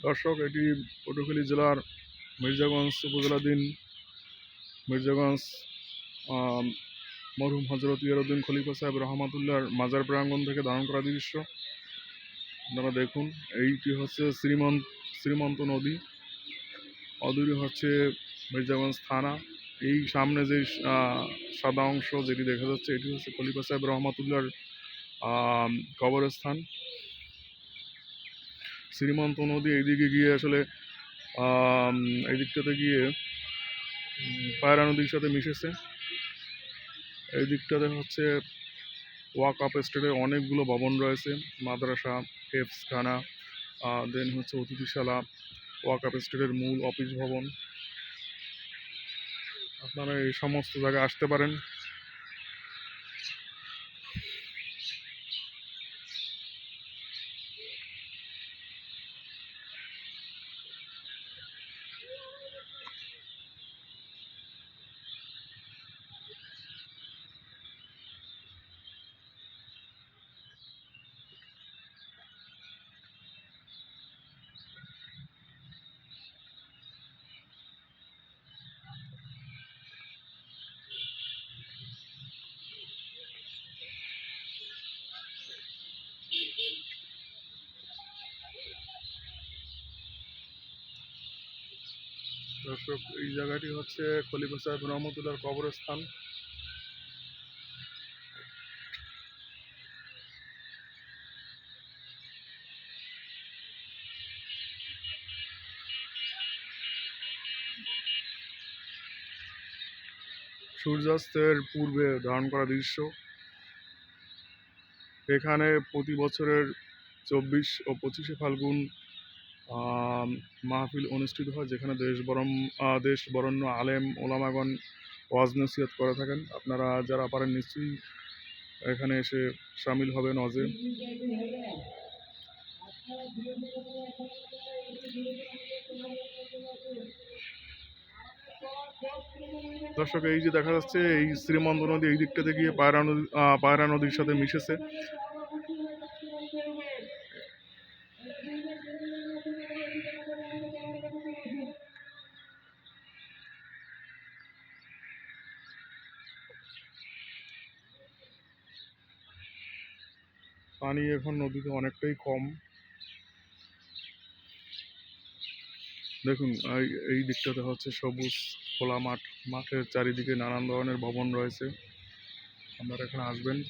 দর্শক এটি পটুয়াখালী জেলার মির্জাগঞ্জ উপজেলাধীন মির্জাগঞ্জ মরহুম হজরত ইয়ারউদ্দিন খলিফা সাহেব রহমাতুল্লাহর মাজার প্রাঙ্গণ থেকে ধারণ করা দৃশ্য। আপনারা দেখুন এইটি হচ্ছে শ্রীমন্ত শ্রীমন্ত নদী। অদূরে হচ্ছে মির্জাগঞ্জ থানা। এই সামনে যে সাদা অংশ যেটি দেখা যাচ্ছে এটি হচ্ছে খলিফা সাহেব রহমাতুল্লাহর আম, কবরস্থান। শ্রীমন্ত নদী এইদিকে গিয়ে আসলে এই দিকটাতে গিয়ে পায়রা নদীর সাথে মিশেছে। এই দিকটাতে হচ্ছে ওয়াক আপ স্টেটের অনেকগুলো ভবন রয়েছে, মাদ্রাসা হেফসখানা দেন হচ্ছে অতিথিশালা, ওয়াক আপ স্টেটের মূল অফিস ভবন। আপনারা এই সমস্ত জায়গায় আসতে পারেন। দর্শক এই জায়গাটি হচ্ছে খলিফা সাহেব রহমতুল্লাহর কবরস্থান। সূর্যাস্তের পূর্বে ধারণ করা দৃশ্য। এখানে প্রতি বছরের চব্বিশ ও পঁচিশে ফাল্গুন মাহফিল অনুষ্ঠিত হয় যেখানে দেশ বরম দেশ বরণ্য আলেম, ওলামাগণ, ওয়াজ নসিহত করে থাকেন। আপনারা যারা পারেন নিশ্চয়ই এখানে এসে সামিল হবেন ওয়াজে। দর্শক, এই যে দেখা যাচ্ছে, এই শ্রীমন্ত নদী, এই দিকটাতে গিয়ে পায়রা নদী পায়রা নদীর সাথে মিশেছে। পানি এখন নদীতে অনেকটাই কম। দেখুন এই- দিকটাতে হচ্ছে সবুজ খোলা মাঠ। মাঠের চারিদিকে নানান ধরনের ভবন রয়েছে। আপনারা এখানে আসবেন।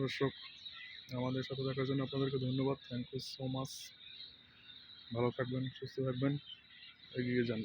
দর্শক, আমাদের সাথে দেখার জন্য আপনাদেরকে ধন্যবাদ। থ্যাংক ইউ সো মাচ ভালো থাকবেন, সুস্থ থাকবেন। এগিয়ে যান।